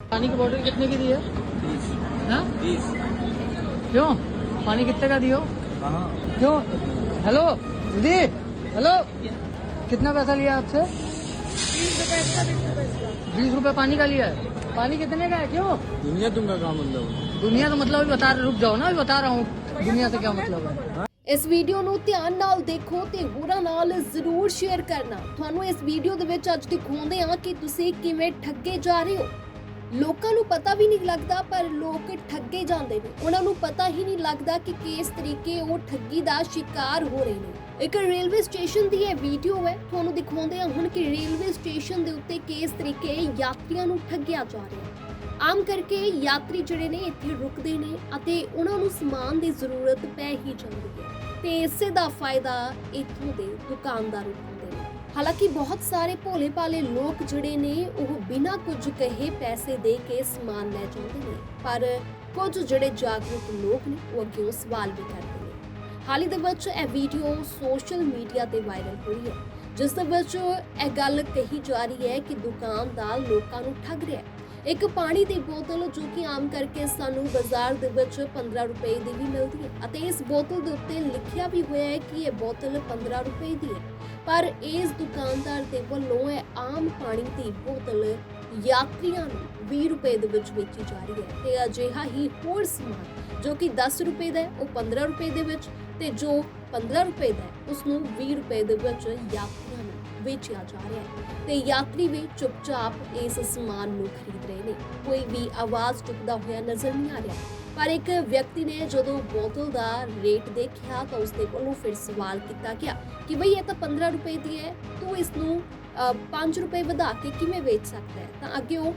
पानी की बोतल कितने की दी है बीस हाँ? बीस क्यों पानी कितने का दियो कहाँ क्यों हेलो दीदी हेलो कितना पैसा लिया आपसे बीस रुपए पानी का लिया है पानी कितने का है क्यों दुनिया तुम का काम मतलब दुनिया तो मतलब अभी बता रुक जाओ ना अभी बता रहा हूँ दुनिया से क्या मतलब है ਇਸ ਵੀਡੀਓ ਨੂੰ ਧਿਆਨ ਨਾਲ ਦੇਖੋ ਤੇ ਹੋਰਾਂ ਨਾਲ ਜ਼ਰੂਰ ਸ਼ੇਅਰ ਕਰਨਾ ਤੁਹਾਨੂੰ ਇਸ ਵੀਡੀਓ ਦੇ ਵਿੱਚ ਅੱਜ ਦਿਖਾਉਂਦੇ ਹਾਂ ਕਿ ਤੁਸੀਂ ਕਿਵੇਂ ਠੱਗੇ ਜਾ ਰਹੇ ਹੋ ਲੋਕਾਂ ਨੂੰ ਪਤਾ ਵੀ ਨਹੀਂ ਲੱਗਦਾ, ਪਰ ਲੋਕ ਠੱਗੇ ਜਾਂਦੇ ਨੇ। ਉਹਨਾਂ ਨੂੰ ਪਤਾ ਹੀ ਨਹੀਂ ਲੱਗਦਾ ਕਿ ਕਿਸ ਤਰੀਕੇ ਉਹ ਠੱਗੀ ਦਾ ਸ਼ਿਕਾਰ ਹੋ ਰਹੇ ਨੇ। ਇੱਕ ਰੇਲਵੇ ਸਟੇਸ਼ਨ ਦੀ ਇਹ ਵੀਡੀਓ ਹੈ। ਤੁਹਾਨੂੰ ਦਿਖਾਉਂਦੇ ਹਾਂ ਹੁਣ ਕਿ ਰੇਲਵੇ ਸਟੇਸ਼ਨ ਦੇ ਉੱਤੇ ਕਿਸ ਤਰੀਕੇ ਯਾਤਰੀਆਂ ਨੂੰ ਠੱਗਿਆ ਜਾ ਰਿਹਾ ਹੈ। ਆਮ ਕਰਕੇ ਯਾਤਰੀ ਜਿਹੜੇ ਨੇ ਇੱਥੇ ਰੁਕਦੇ ਨੇ ਅਤੇ ਉਹਨਾਂ ਨੂੰ ਸਮਾਨ ਦੀ ਜ਼ਰੂਰਤ ਪੈ ਹੀ ਜਾਂਦੀ ਹੈ। ਤੇ ਇਸੇ ਦਾ ਫਾਇਦਾ ਇੱਥੋਂ ਦੇ ਦੁਕਾਨਦਾਰ ਉਠਾਉਂਦੇ ਹਾਲਾਂਕਿ ਬਹੁਤ ਸਾਰੇ ਭੋਲੇ ਭਾਲੇ ਲੋਕ ਜਿਹੜੇ ਨੇ, ਉਹ ਬਿਨਾਂ ਕੁਝ ਕਹੇ ਪੈਸੇ ਦੇ ਕੇ ਸਮਾਨ ਲੈ ਜਾਂਦੇ ਨੇ। ਪਰ ਕੁਝ ਜਿਹੜੇ ਜਾਗਰੂਕ ਲੋਕ ਨੇ, ਉਹ ਅੱਗੇ ਸਵਾਲ ਵੀ ਕਰਦੇ ਨੇ। ਹਾਲ ਹੀ ਦੇ ਵਿੱਚ ਇਹ ਵੀਡੀਓ ਸੋਸ਼ਲ ਮੀਡੀਆ ਤੇ ਵਾਇਰਲ ਹੋਈ ਹੈ, ਜਿਸ ਦੇ ਵਿੱਚ ਇਹ ਗੱਲ ਕਹੀ ਜਾ ਰਹੀ ਹੈ ਕਿ ਦੁਕਾਨਦਾਰ ਲੋਕਾਂ ਨੂੰ ਠੱਗ ਰਿਹਾ ਹੈ। ਇੱਕ ਪਾਣੀ ਦੀ ਬੋਤਲ ਜੋ ਕਿ ਆਮ ਕਰਕੇ ਸਾਨੂੰ ਬਾਜ਼ਾਰ ਦੇ ਵਿੱਚ 15 ਰੁਪਏ ਦੀ ਵੀ ਮਿਲਦੀ ਹੈ ਅਤੇ ਇਸ ਬੋਤਲ ਦੇ ਉੱਤੇ ਲਿਖਿਆ ਵੀ ਹੋਇਆ ਹੈ ਕਿ ਇਹ ਬੋਤਲ 15 ਰੁਪਏ ਦੀ ਹੈ। ਪਰ ਇਸ ਦੁਕਾਨਦਾਰ ਦੇ ਵੱਲੋਂ ਇਹ ਆਮ ਪਾਣੀ ਦੀ ਬੋਤਲ ਯਾਤਰੀਆਂ ਨੂੰ 20 ਰੁਪਏ ਦੇ ਵਿੱਚ ਵੇਚੀ ਜਾ ਰਹੀ ਹੈ ਤੇ ਅਜਿਹਾ ਹੀ ਹੋਰ ਸਮਾਨ ਜੋ ਕਿ 10 ਰੁਪਏ ਦਾ ਹੈ, ਉਹ 15 ਰੁਪਏ ਦੇ ਵਿੱਚ ਤੇ ਜੋ 15 ਰੁਪਏ ਦਾ ਹੈ ਉਸ ਨੂੰ 20 ਰੁਪਏ ਦੇ ਵਿੱਚ ਯਾਤਰੀ ਵੇਚਿਆ ਜਾ ਰਿਹਾ ਹੈ ਤੇ ਯਾਤਰੀ ਵੀ ਚੁੱਪਚਾਪ ਇਸ ਸਮਾਨ ਨੂੰ ਖਰੀਦ ਰਹੇ ਨੇ। ਕੋਈ ਵੀ ਆਵਾਜ਼ ਚੁੱਕਦਾ ਹੋਇਆ ਨਜ਼ਰ ਨਹੀਂ ਆ ਰਿਹਾ। ਪਰ ਇੱਕ ਵਿਅਕਤੀ ਨੇ ਜਦੋਂ ਬੋਤਲ ਦਾ ਰੇਟ ਦੇਖਿਆ ਤਾਂ ਉਸਦੇ ਵੱਲੋਂ ਫਿਰ ਸਵਾਲ ਕੀਤਾ ਗਿਆ ਕਿ ਬਈ ਇਹ ਤਾਂ 15 ਰੁਪਏ ਦੀ ਹੈ, ਤੂੰ ਇਸ ਨੂੰ 5 ਰੁਪਏ ਵਧਾ ਕੇ ਕਿਵੇਂ ਵੇਚ ਸਕਦਾ ਹੈ? ਤਾਂ ਅੱਗੇ ਉਹ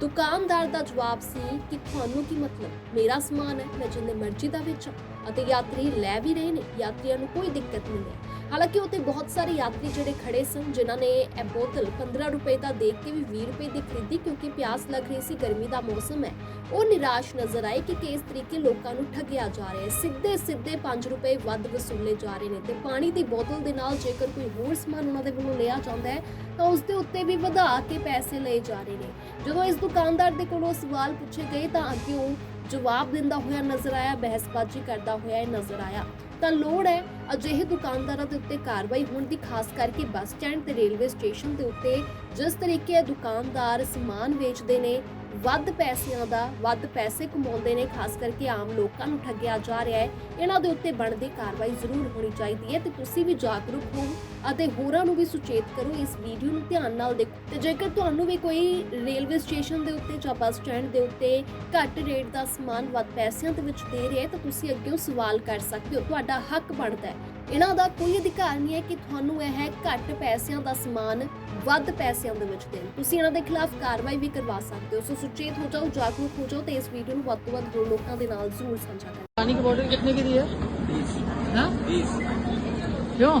ਦੁਕਾਨਦਾਰ ਦਾ ਜਵਾਬ ਸੀ ਕਿ ਤੁਹਾਨੂੰ ਕੀ ਮਤਲਬ? ਮੇਰਾ ਸਮਾਨ ਹੈ, ਮੈਂ ਜਿੰਨੇ ਮਰਜ਼ੀ ਦਾ ਵੇਚਾਂ। ਅਤੇ ਯਾਤਰੀ ਲੈ ਵੀ ਰਹੇ ਨੇ, ਯਾਤਰੀਆਂ ਨੂੰ ਕੋਈ ਦਿੱਕਤ ਨਹੀਂ ਹੈ। ਹਾਲਾਂਕਿ ਉੱਥੇ ਬਹੁਤ ਸਾਰੇ ਯਾਤਰੀ ਜਿਹੜੇ ਖੜੇ ਸਨ, ਜਿਨ੍ਹਾਂ ਨੇ ਇਹ ਬੋਤਲ 15 ਰੁਪਏ ਦਾ ਦੇਖ ਕੇ ਵੀ 20 ਰੁਪਏ ਦੀ ਖਰੀਦੀ ਕਿਉਂਕਿ ਪਿਆਸ ਲੱਗ ਰਹੀ ਸੀ, ਗਰਮੀ ਦਾ ਮੌਸਮ ਹੈ। ਉਹ ਨਿਰਾਸ਼ ਨਜ਼ਰ ਆਏ ਕਿ ਕਿਸ ਤਰੀਕੇ ਲੋਕਾਂ ਨੂੰ ਠੱਗਿਆ ਜਾ ਰਿਹਾ ਹੈ। ਸਿੱਧੇ ਸਿੱਧੇ 5 ਰੁਪਏ ਵੱਧ ਵਸੂਲੇ ਜਾ ਰਹੇ ਨੇ ਤੇ ਪਾਣੀ ਦੀ ਬੋਤਲ ਦੇ ਨਾਲ ਜੇਕਰ ਕੋਈ ਹੋਰ ਸਮਾਨ ਉਹਨਾਂ ਦੇ ਵੱਲੋਂ ਲਿਆ ਜਾਂਦਾ ਹੈ, ਤਾਂ ਉਸ ਦੇ ਉੱਤੇ ਵੀ ਵਧਾ ਕੇ ਪੈਸੇ ਲਏ ਜਾ ਰਹੇ ਨੇ। ਜਦੋਂ ਇਸ ਦੁਕਾਨਦਾਰ ਦੇ ਕੋਲੋਂ ਸਵਾਲ ਪੁੱਛੇ ਗਏ ਤਾਂ ਅੱਗੇ ਉਹ ਜਵਾਬ ਦਿੰਦਾ ਹੋਇਆ ਨਜ਼ਰ ਆਇਆ, ਬਹਿਸਬਾਜ਼ੀ ਕਰਦਾ ਹੋਇਆ ਨਜ਼ਰ ਆਇਆ। ਤਾਂ ਲੋੜ ਹੈ ਅਜਿਹੇ ਦੁਕਾਨਦਾਰਾਂ ਦੇ ਉੱਤੇ ਕਾਰਵਾਈ ਹੋਣ ਦੀ, ਖਾਸ ਕਰਕੇ ਬੱਸ ਸਟੈਂਡ ਤੇ ਰੇਲਵੇ ਸਟੇਸ਼ਨ ਦੇ ਉੱਤੇ ਜਿਸ ਤਰੀਕੇ ਇਹ ਦੁਕਾਨਦਾਰ ਸਮਾਨ ਵੇਚਦੇ ਨੇ, ਵੱਧ ਪੈਸਿਆਂ ਦਾ, ਵੱਧ ਪੈਸੇ ਕਮਾਉਂਦੇ ਨੇ, ਖਾਸ ਕਰਕੇ ਆਮ ਲੋਕਾਂ ਨੂੰ ਠੱਗਿਆ ਜਾ ਰਿਹਾ ਹੈ, ਇਹਨਾਂ ਦੇ ਉੱਤੇ ਬਣਦੀ ਕਾਰਵਾਈ ਜ਼ਰੂਰ ਹੋਣੀ ਚਾਹੀਦੀ ਹੈ ਤੇ ਤੁਸੀਂ ਵੀ ਜਾਗਰੂਕ ਹੋ ਅਤੇ ਹੋਰਾਂ ਨੂੰ ਵੀ ਸੁਚੇਤ ਕਰੋ ਇਸ ਵੀਡੀਓ ਨੂੰ ਧਿਆਨ ਨਾਲ ਦੇਖੋ। ਤੇ ਜੇਕਰ ਤੁਹਾਨੂੰ ਵੀ ਕੋਈ ਰੇਲਵੇ ਸਟੇਸ਼ਨ ਦੇ ਉੱਤੇ ਜਾਂ ਬੱਸ ਸਟੈਂਡ ਦੇ ਉੱਤੇ ਘੱਟ ਰੇਟ ਦਾ ਸਮਾਨ ਵੱਧ ਪੈਸਿਆਂ ਦੇ ਵਿੱਚ ਦੇ ਰਿਹਾ ਤਾਂ ਤੁਸੀਂ ਅੱਗੇ ਸਵਾਲ ਕਰ ਸਕਦੇ ਹੋ ਤੁਹਾਡਾ ਹੱਕ ਬਣਦਾ ਹੈ। ਇਹਨਾਂ ਦਾ ਕੋਈ ਅਧਿਕਾਰ ਨਹੀਂ ਹੈ ਕਿ ਤੁਹਾਨੂੰ ਇਹ ਹੈ ਘੱਟ ਪੈਸਿਆਂ ਦਾ ਸਮਾਨ ਵੱਧ ਪੈਸਿਆਂ ਦੇ ਵਿੱਚ ਦੇਣ। ਤੁਸੀਂ ਇਹਨਾਂ ਦੇ ਖਿਲਾਫ ਕਾਰਵਾਈ ਵੀ ਕਰਵਾ ਸਕਦੇ ਹੋ। ਸੋ ਸੁਚੇਤ ਹੋ ਜਾਓ ਜਾਗਰੂਕ ਹੋ ਜਾਓ ਤੇ ਇਸ ਵੀਡੀਓ ਨੂੰ ਵੱਧ ਤੋਂ ਵੱਧ ਹੋਰ ਲੋਕਾਂ ਦੇ ਨਾਲ ਜ਼ਰੂਰ ਸਾਂਝਾ ਕਰੋ। ਪਾਣੀ ਦੀ ਬੋਤਲ ਕਿੰਨੇ ਦੀ ਹੈ? 20 ਹਾਂ? 20 क्यों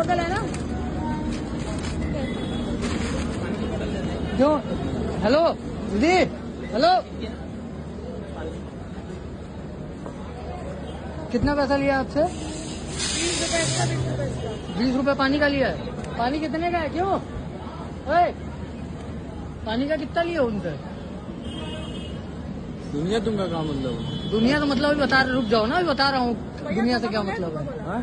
बोतल है ना? क्यों? हेलो दीदी हेलो। कितना पैसा लिया आपसे? बीस रुपए का का पानी का लिया है। पानी कितने का है? क्यों? ओए पानी का कितना लिया उनसे? दुनिया तुम का काम मतलब दुनिया तो मतलब अभी बता रुक जाओ ना अभी बता रहा हूँ। दुनिया से क्या मतलब है? हाँ?